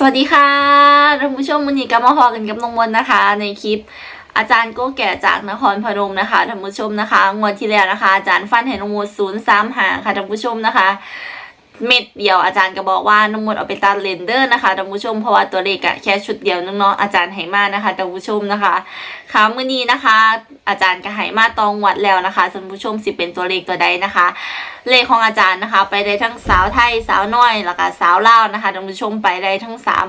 สวัสดีค่ะท่านผู้ชมวันนี้ก็มาพอกันกับน้องมนนะคะ ในคลิปอาจารย์โก้แก่จากนครพนมนะคะท่านผู้ชมนะคะงวดที่แล้วนะคะ อาจารย์ฟันเห็นนงมนศูนย์สามหางค่ะท่านผู้ชมนะคะ เม็ดเดียวอาจารย์ก็บอกว่าน้องมนต์เอาไปตัดเลนเดอร์นะคะท่านผู้ชมเพราะว่าตัวเลขอะแค่ชุดเดียวนึงเนาะอาจารย์ให้มานะคะท่านผู้ชมนะคะค่ะมื้อนี้นะคะ อาจารย์ก็ให้มาตองวัดแล้วนะคะท่านผู้ชมสิเป็นตัวเลขตัวใดนะคะ เลขของอาจารย์นะคะ ไปได้ทั้งสาวไทยสาวน้อยแล้วก็สาวลาวนะคะท่านผู้ชมไปได้ทั้งสาม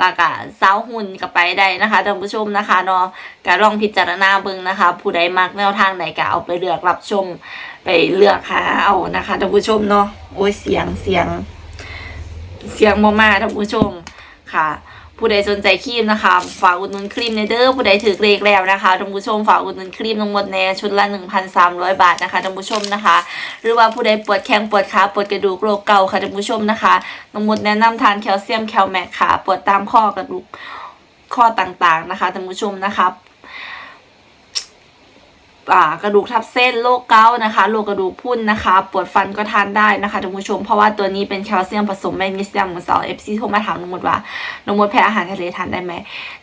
แล้วก็สาวหุ่นก็ไปได้นะคะท่านผู้ชมนะคะเนาะก็ลองพิจารณาเบิ่งนะคะ ผู้ใดมักแนวทางไหนก็เอาไปเลือกรับชม ไปเลือกหาเอานะคะท่านผู้ชมเนาะโอ้ยเสียงเสียง เสียงบ่มาท่านผู้ชมค่ะผู้ใดสนใจครีมนะคะ ฝากอุดหนุนครีมในเด้อผู้ใดถือเลขแล้วนะคะท่านผู้ชมฝากอุดหนุนครีมทั้งหมดในชุดละ 1,300 บาทนะคะท่านผู้ชมนะคะ หรือว่าผู้ใดปวดแข้งปวดขาปวดกระดูกโรคเก่าค่ะท่านผู้ชมนะคะน้องมดแนะนำทานแคลเซียมแคลแมกค่ะปวดตามข้อกระดูกข้อต่างๆนะคะท่านผู้ชมนะคะ กระดูกทับเส้นโรคเกาต์นะคะโรคกระดูกพรุนนะคะ ปวดฟันก็ทานได้นะคะท่านผู้ชม เพราะว่าตัวนี้เป็นแคลเซียมผสมแมกนีเซียมเหมือนสาวเอฟซีโทรมาถามน้องมดว่าน้องมดแพ้อาหารทะเลทานได้ไหม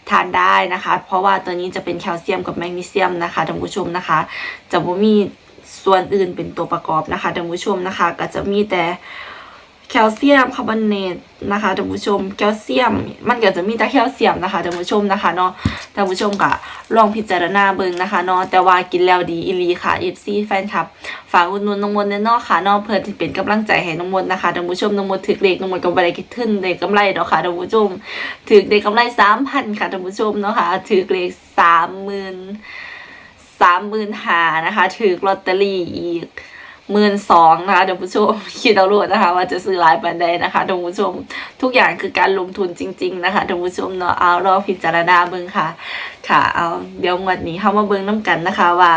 ทานได้นะคะ เพราะว่าตัวนี้จะเป็นแคลเซียมกับแมกนีเซียมนะคะท่านผู้ชมนะคะ จะบ่มีส่วนอื่นเป็นตัวประกอบนะคะท่านผู้ชมนะคะ ก็จะมีแต่ แคลเซียมคาร์บอเนตนะคะท่านผู้ชมแคลเซียม มันก็จะมีแต่แคลเซียมนะคะท่านผู้ชมนะคะเนาะท่านผู้ชมก็ลองพิจารณาเบิ่งนะคะเนาะแต่ว่ากินแล้วดีอีลีค่ะ FC แฟนคลับ ฝากอุดหนุนน้องมนต์เนาะค่ะเนาะเพื่อที่เป็นกำลังใจให้น้องมนต์นะคะท่านผู้ชมน้องมนต์ถือเลขน้องมนต์ก็บ่ได้คิดถึงได้กำไรดอกค่ะท่านผู้ชมถือได้กำไร3,000ค่ะท่านผู้ชมเนาะค่ะถือเลข30,000สามหมื่นหานะคะถือลอตเตอรี่อีก หมื่นสองนะคะท่านผู้ชมคิดเอารวดนะคะ ว่าจะซื้อหลายปันใดนะคะท่านผู้ชมทุกอย่างคือการลงทุนจริง ๆ นะคะท่านผู้ชมเนาะเอาลองพิจารณาเบิ่งค่ะ ค่ะ เอาเดี๋ยววดนี้เข้ามาเบิ่งน้ำกันนะคะว่า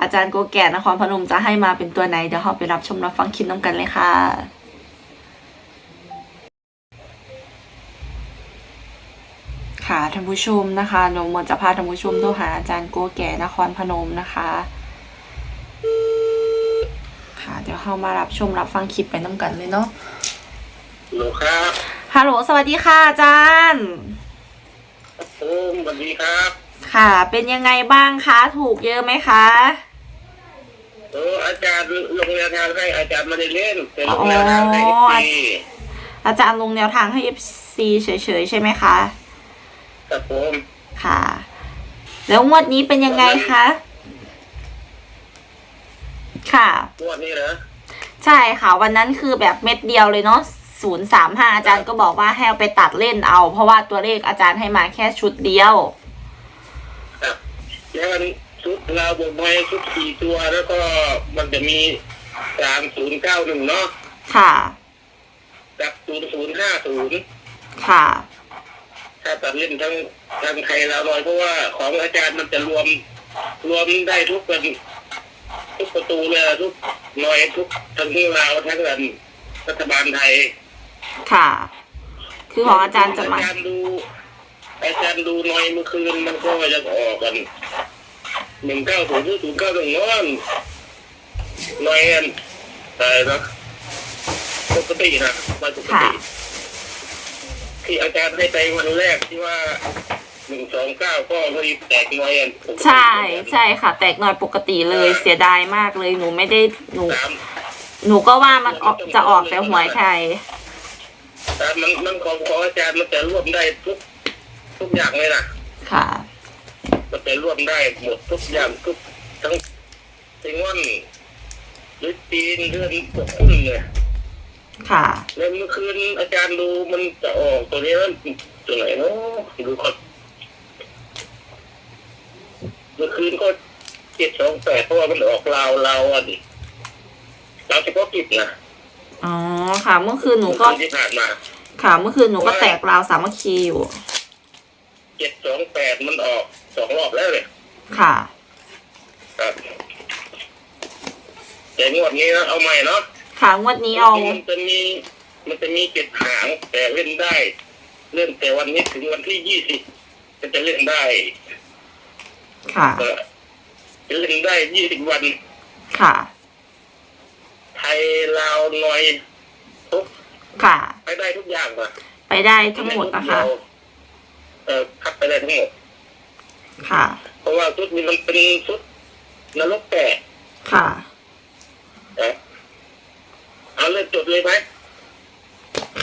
อาจารย์โกแก่นครพนมจะให้มาเป็นตัวไหน เดี๋ยวเราไปรับชมรับฟังคลิปน้ำกันเลยค่ะ ค่ะท่านผู้ชมนะคะหนูมจะพาท่านผู้ชมโทรหาอาจารย์โกแก่นครพนมนะคะ ค่ะ เดี๋ยวเข้ามารับชมรับฟังคลิปไปน้ำกันเลยเนาะหนูครับฮัลโหลสวัสดีค่ะอาจารย์โอ้สวัสดีครับ ค่ะ เป็นยังไงบ้างคะ ถูกเยอะไหมคะโอ้อาจารย์ลงแนวทางให้อาจารย์ไม่ได้เล่นแต่ลงแนวทางให้อ๋อที่อาจารย์ลงแนวทางให้ FC เฉยๆใช่ไหมคะกับผมค่ะ แล้วงวดนี้เป็นยังไงคะ ค่ะ งวดนี้เหรอ ใช่ค่ะ วันนั้นคือแบบเม็ดเดียวเลยเนาะศูนย์สามห้าอาจารย์ก็บอกว่าให้เอาไปตัดเล่นเอา เพราะว่าตัวเลขอาจารย์ให้มาแค่ชุดเดียวครับแล้วมันชุดเราบวกไว้ชุดสี่ตัวแล้วก็มันจะมีสามศูนย์เก้าหนึ่งเนาะค่ะกับศูนย์ศูนย์ห้าศูนย์ค่ะ ถ้าตัดเล่นทั้งทั้งไทยเราลอยเพราะว่าของอาจารย์มันจะรวมรวมได้ทุกเป็นทุกประตูเลยทุก หน่วยทุกทั้งที่เราวทั้งกันรัฐบาลไทย ค่ะ คือของอาจารย์จะมาอาจารย์ดูอาจารย์ดูหน่อยเมื่อคืนมันก็จะออกกันหนึ่งเก้าศูนย์ศูนย์เก้าหนึ่งนอนหน่อยอันอะไรนะปกตินะมาปกค่ะติที่อาจารย์ให้ไปวันแรกที่ว่า หนึ่งสองเก้าก็พอดีแตกหน่อยอันใช่ใช่ค่ะ แตกหน่อยปกติเลยเสียดายมากเลยหนูไม่ได้หนูสามหนูก็ว่ามันออกจะออกแต่หวยไทยแต่มันมันของของอาจารย์มันจะรวบได้ทุก ทุกอย่างเลยนะค่ะ มันจะรวบได้หมดทุกอย่างทุกทั้งสิงวันหรือจีนเดือนพวกหุ้นเนี่ยค่ะ แล้วเมื่อคืนอาจารย์ดูมันจะออกตัวนี้มันตัวไหนเนาะดูก่อน เมื่อคืนก็เจ็ดสองแปดเพราะว่ามันออกลาวลาวอะดิเราวเฉพาะกิจนะอ๋อค่ะ เมื่อคืนหนูก็เมื่อคืนที่ผ่านมาค่ะ เมื่อคืนหนูก็แตกราวสามัคคีอยู่เจ็ดสองแปดมันออกสองรอบแล้วเลยค่ะ ครับแต่งวดนี้นะเอาใหม่เนาะค่ะงวดนี้เอามันจะมี มันจะมีเจ็ดหางแต่เล่นได้เริ่มแต่วันนี้ถึงวันที่ยี่สิบก็จะเล่นได้ ค่ะเออจะเล่นได้ยี่สิบวัน ค่ะ ไทยลาวหน่อยทุกค่ะ ไปได้ทุกอย่างป่ะไปได้ทั้งหมดนะคะเออคัดไปได้ทั้งหมดค่ะ เพราะว่าชุดนี้มันเป็นชุดนรกแตกค่ะนะเอาเริ่มจดเลยไหม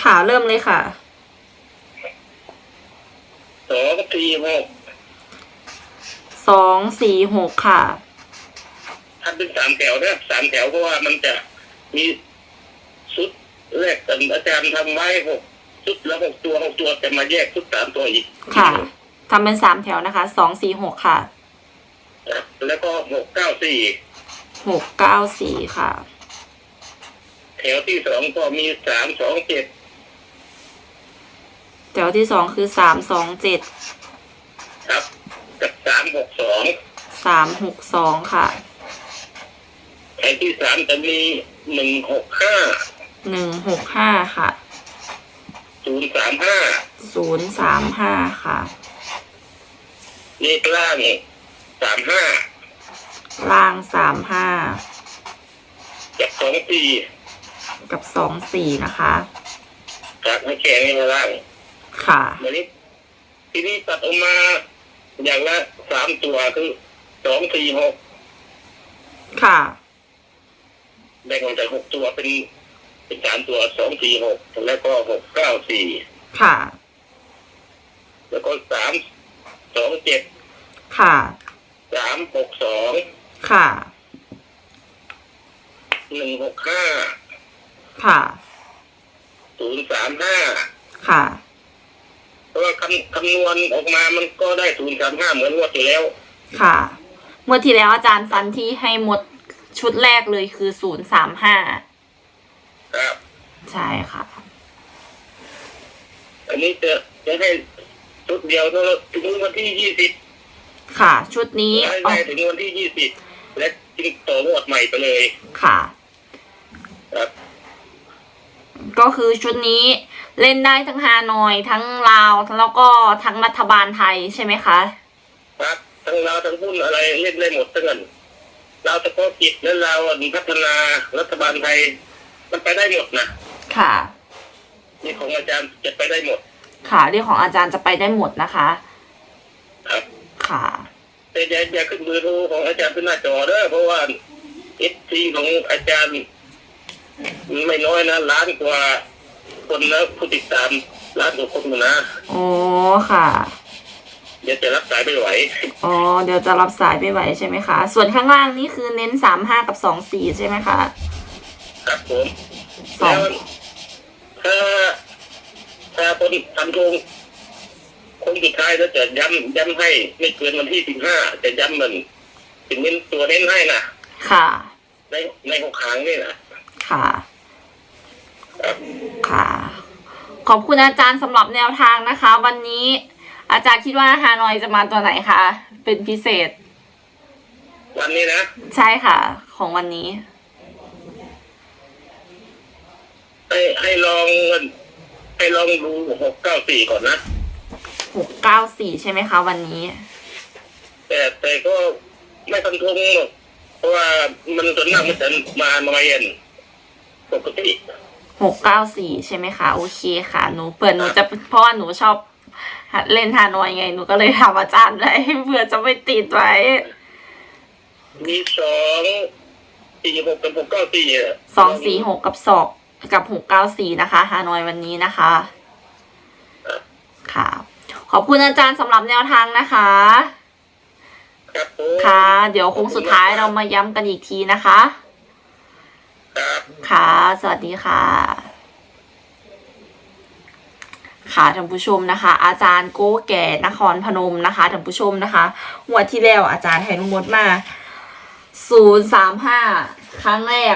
ค่ะเริ่มเลยค่ะสองสี่หก สองสี่หกค่ะ ถ้าเป็นสามแถวนะสามแถวเพราะว่ามันจะมีชุดแรกแต่อาจารย์ทำไว้หกชุดแล้วหกตัวหกตัวจะมาแยกชุดสามตัวอีกค่ะทำเป็นสามแถวนะคะสองสี่หกค่ะนะแล้วก็หกเก้าสี่หกเก้าสี่ค่ะ แถวที่สองก็มีสามสองเจ็ดแถวที่สองคือสามสองเจ็ดครับ กับสามหกสองสามหกสองค่ะแถวที่สามจะมีหนึ่งหกห้าหนึ่งหกห้าค่ะ ศูนย์สามห้าศูนย์สามห้าค่ะ เลขล่างสามห้าล่างสามห้ากับสองสี่กับสองสี่นะคะครับให้แข่งให้มาล่างค่ะวันนี้ทีนี้ตัดออกมา อย่างละสามตัวคือสองสี่หกค่ะแบ่งออกจากหกตัวเป็น เป็นสามตัวสองสี่หกแล้วก็หกเก้าสี่ค่ะ แล้วก็สามสองเจ็ดค่ะสามหกสองค่ะหนึ่งหกห้าค่ะศูนย์สามห้าค่ะเพ ราะว่าคำคำนวณออกมามันก็ได้ศูนย์สามห้าเหมือนงวดที่แล้ว ค่ะเมื่อที่แล้วอาจารย์ฟันที่ให้หมดชุดแรกเลยคือศูนย์สามห้าครับ ใช่ค่ะ อันนี้จะจะให้ชุดเดียวเท่านั้นถึงวันที่ยี่สิบค่ะ ชุดนี้ให้อ๋อได้ถึงวันที่ยี่สิบและจึงต่องวดใหม่ไปเลยค่ะ ครับ ก็คือชุดนี้เล่นได้ทั้งฮานอยทั้งลาวแล้วก็ทั้งรัฐบาลไทยใช่ไหมคะครับทั้งเราวทั้งหุ้นอะไรเล่นได้หมดทั้งนั้นเราวเฉพาะกิจและเราวพัฒนารัฐบาลไทย มันไปได้หมดนะค่ะนี่ของอาจารย์จะไปได้หมด ค่ะเรื่องของอาจารย์จะไปได้หมดนะคะครับค่ะแต่อย่าอย่าขึ้นมือโทรของอาจารย์ขึ้นหน้าจอเด้อเพราะว่าเอฟซีของอาจารย์ ไม่น้อยนะล้านกว่าคนแล้วผู้ติดตามล้านกว่าคนอยู่นะโอ้ค่ะ เดี๋ยวจะรับสายไม่ไหวอ๋อเดี๋ยวจะรับสายไม่ไหวใช่ไหมคะส่วนข้างล่างนี่คือเน้นสามห้ากับสองสี่ใช่ไหมคะครับผมสองแล้วถ้าถ้าคนทันทงคงสุดท้ายแล้วจะย้ำย้ำให้ไม่เกินวันที่สิบห้าจะย้ำมันถึงเน้นตัวเน้นให้นะค่ะ ในในหกครั้งนี่นะ ค่ะครับค่ะ ขอบคุณอาจารย์สำหรับแนวทางนะคะ วันนี้อาจารย์คิดว่าฮานอยจะมาตัวไหนคะ เป็นพิเศษ วันนี้นะ ใช่ค่ะ ของวันนี้ ให้ให้ลองให้ลองดูหกเก้าสี่ก่อนนะหกเก้าสี่ใช่ไหมคะวันนี้ แต่แต่ก็ไม่ทันทงหรอกเพราะว่ามันส่วนมากมันจะมาหน่อยเอ็น ปกติหกเก้าสี่ใช่ไหมคะ โอเคค่ะ หนูเปิดหนูจะเพราะว่าหนูชอบเล่นฮานอยไง หนูก็เลยทำอาจารย์ไว้เผื่อจะไปติดไว้ มีสองสี่หกกับหกเก้าสี่ะสองสี่หกกับสองกับหกเก้าสี่นะคะฮานอยวันนี้นะคะ ค่ะ ขอบคุณอาจารย์สำหรับแนวทางนะคะ ครับผมค่ะ เดี๋ยวโค้งสุดท้ายเรามาย้ำกันอีกทีนะคะ ครับค่ะ สวัสดีค่ะ ค่ะท่านผู้ชมนะคะ อาจารย์โก้แก่นครพนมนะคะท่านผู้ชมนะคะงวดที่แล้วอาจารย์ให้นุมดมาศูนย์สามห้าครั้งแรก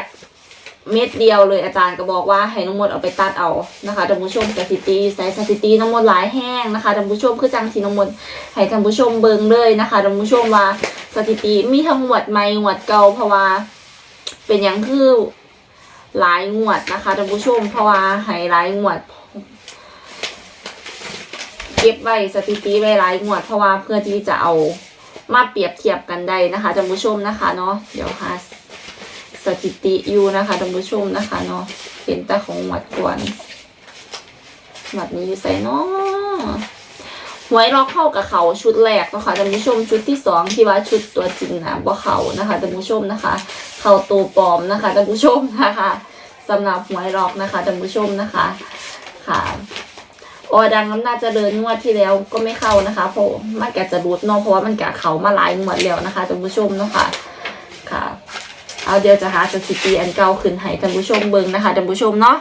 เม็ดเดียวเลยอาจารย์ก็บอกว่าให้น้องมดเอาไปตัดเอานะคะท่านผู้ชมสถิติใส่สถิติน้องมดหลายแห้งนะคะท่านผู้ชมคือจังที่น้องมดให้ท่านผู้ชมเบิ่งเลยนะคะท่านผู้ชมว่าสถิติมีทั้งหมวดใหม่หมวดเก่าเพราะว่า เป็นหยังคือ หลายงวดนะคะท่านผู้ชมเพราะว่าให้หลายงวด เก็บไว้สถิติไว้หลายงวด เพราะว่าเพื่อที่จะเอามาเปรียบเทียบกันได้นะคะท่านผู้ชมนะคะเนาะเดี๋ยวหาสถิติอยู่นะคะท่านผู้ชมนะคะเนาะเห็นแต่ของงวดก่อนแบบนี้อยู่ใส่เนาะ หวยล็อกเข้ากับเขาชุดแรกนะคะท่านผู้ชมชุดที่สองที่ว่าชุดตัวจริงนะว่าเขานะคะท่านผู้ชมนะคะ เขาตัวปลอมนะคะท่านผู้ชมนะคะสำหรับหวยล็อกนะคะท่านผู้ชมนะคะค่ะออดังน้ำน่าจะเดินงวดที่แล้วก็ไม่เข้านะคะเพราะมันแกจะรูดเนอกเพราะว่ามันแกเขามาหลายงวดแล้วนะคะท่านผู้ชมเนาะคะ่ะ เอาเดี๋ยวจะหาสถิติอันเก่าขึ้นให้ท่านผู้ชมเบิ่งนะคะท่านผู้ชมเนาะ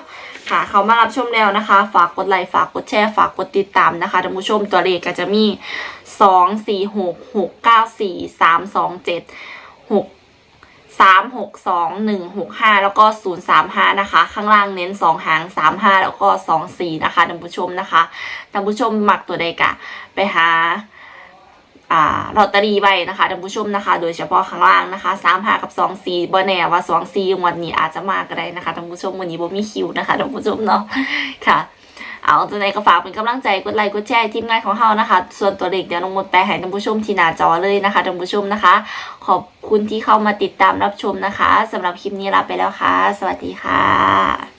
ค่ะเขามารับชมแล้วนะคะ ฝากกดไลค์ฝากกดแชร์ฝากกดติดตามนะคะท่านผู้ชมตัวเลขก็จะมีสองสี่หกหกเก้าสี่สามสองเจ็ดหกสามหกสองหนึ่งหกห้าแล้วก็ศูนย์สามห้านะคะ ข้างล่างเน้นสองหางสามห้าแล้วก็สองสี่นะคะท่านผู้ชมนะคะท่านผู้ชมหมักตัวใดกะไปหา อ่าลอตเตอรี่ไว้นะคะท่านผู้ชมนะคะ โดยเฉพาะข้างล่างนะคะสามหากับสองสี่บ่แน่ว่าสองสีงวันนี้อาจจะมาก็ได้นะคะท่านผู้ชมวันนี้บ่มีคิวนะคะท่านผู้ชมเนาะค่ะเอาจังไดก็ฝากเป็นกำลังใจกดไลค์กดแชร์ทีมงานของเฮานะคะ ส่วนตัวเลขเดี๋ยวน้องมดแปลให้ท่านผู้ชมที่หน้าจอเลยนะคะท่านผู้ชมนะคะ ขอบคุณที่เข้ามาติดตามรับชมนะคะสำหรับคลิปนี้ลาไปแล้วค่ะ สวัสดีค่ะ